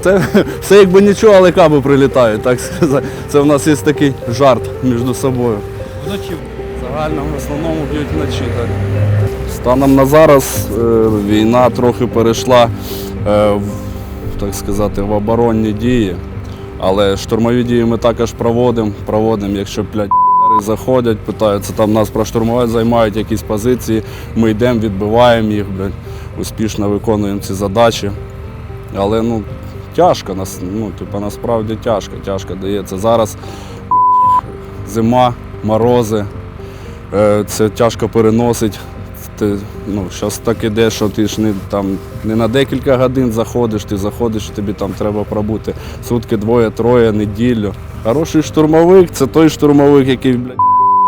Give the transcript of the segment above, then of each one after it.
Це все якби нічого, але каби прилітають, так сказати. Це в нас є такий жарт між собою. Вночі Загально в основному б'ють вночі. Так. Станом на зараз е, війна трохи перейшла е, в, так сказати, в оборонні дії. Але штурмові дії ми також проводимо. проводимо. Якщо блядь, заходять, питаються там нас проштурмувати, займають якісь позиції, ми йдемо, відбиваємо їх, блядь, успішно виконуємо ці задачі. Але ну, тяжко, нас- ну, типу, насправді тяжко, тяжко дається. Зараз зима, морози, е, це тяжко переносить. Ти, ну, зараз так іде, що ти ж не, там, не на декілька годин заходиш, ти заходиш, тобі там треба пробути сутки, двоє, троє, неділю. Хороший штурмовик це той штурмовик, який блядь,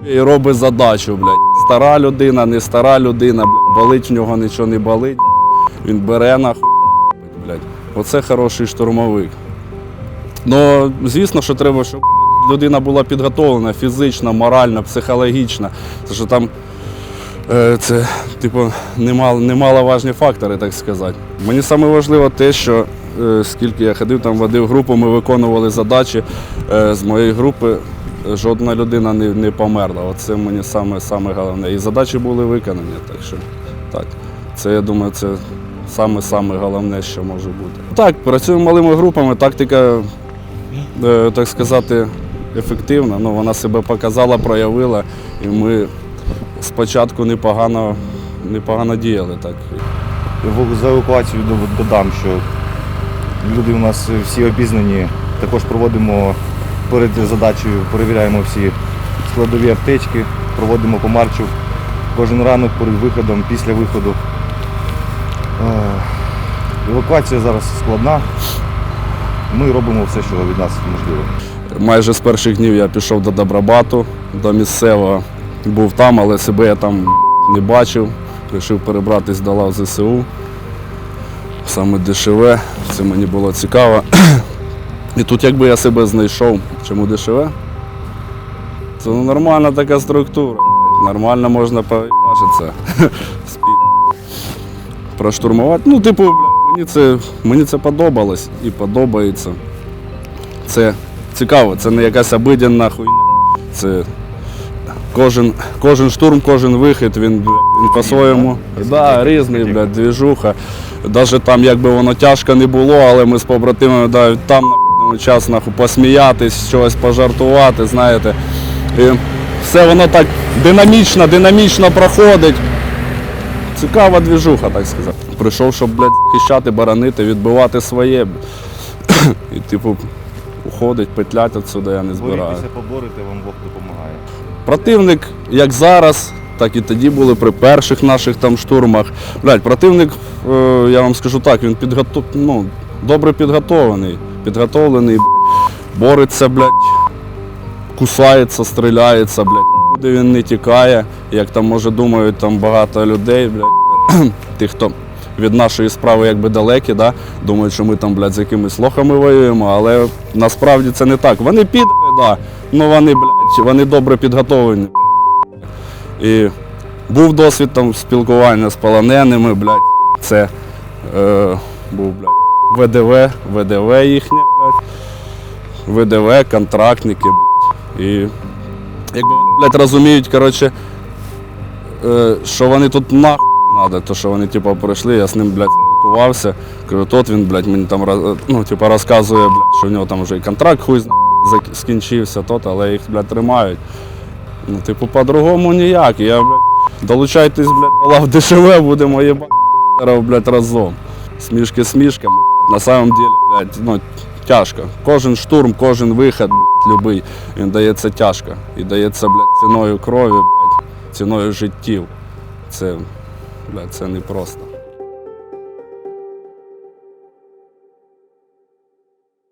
і робить задачу. Блядь. Стара людина, не стара людина, блядь, болить в нього нічого не болить. Він бере нахуй. Блядь. Оце хороший штурмовик. Ну, звісно, що треба, щоб людина була підготовлена фізично, морально, психологічно. Тому що там е, це, типу, немало, немаловажні фактори, так сказати. Мені саме важливо те, що е, скільки я ходив, там водив групу, ми виконували задачі е, з моєї групи. Жодна людина не, не померла. Оце мені саме, саме головне. І задачі були виконані. Так що так. Це я думаю, це саме саме головне, що може бути. Так, працюємо малими групами, тактика, е, так сказати, ефективна. Ну, вона себе показала, проявила, і ми спочатку непогано, непогано діяли. Так. За евакуацію додам, що люди у нас всі обізнані. Також проводимо перед задачею, перевіряємо всі складові аптечки, проводимо помарчу кожен ранок перед виходом, після виходу. Е, Евакуація зараз складна. Ми робимо все, що від нас можливо. Майже з перших днів я пішов до Добробату, до місцевого. Був там, але себе я там не бачив. Вирішив перебратись до лав ЗСУ. Саме дешеве, це мені було цікаво. І тут якби я себе знайшов. Чому дешеве? Це ну, нормальна така структура. Нормально можна поїбашитися. Проштурмувати. Ну, типу, мені це, мені це подобалось і подобається. Це цікаво, це не якась обиденна хуйня. Це кожен, кожен штурм, кожен вихід, він, він по-своєму. Да, різний, блядь, двіжуха. Навіть там, якби воно тяжко не було, але ми з побратимами да, там знаходимо час нахуй, посміятись, щось пожартувати, знаєте. І все воно так динамічно, динамічно проходить. Цікава двіжуха, так сказати. Прийшов, щоб, блядь, захищати, боронити, відбивати своє. І, типу, уходить, петлять отсюди я не збираю. Борітеся, поборете, вам Бог допомагає. Противник, як зараз, так і тоді були при перших наших там штурмах. Блядь, противник, е, я вам скажу так, він підготов... ну, добре підготовлений. Підготовлений, блядь, бореться, блядь, кусається, стріляється, блядь. Куди він не тікає, як там може думають там багато людей, тих, хто від нашої справи якби далекі, да? думають, що ми там, блядь, з якимись лохами воюємо, але насправді це не так. Вони підери, да, ну вони, блядь, вони добре підготовлені. І був досвід там спілкування з полоненими, блядь. Це е, був, блядь, ВДВ, ВДВ їхнє, блядь. ВДВ, контрактники, блядь. І якби вони, блядь, розуміють, коротше, е, що вони тут нахуй треба, то що вони типу, прийшли, я з ним, блядь, спілкувався. Кажу, тот він, блядь, мені там ну, типу, розказує, блядь, що в нього там вже і контракт хуй скінчився, тот, але їх, блядь, тримають. Ну, типу, по-другому ніяк. Я, блядь, долучайтесь, блядь, лав ДШВ, будемо їбати, блядь, разом. Смішки смішками. На самом деле, блядь, ну, тяжко. Кожен штурм, кожен вихід, любий, він дається тяжко. І дається, блядь, ціною крові, блядь, ціною життів. Це, блядь, це непросто.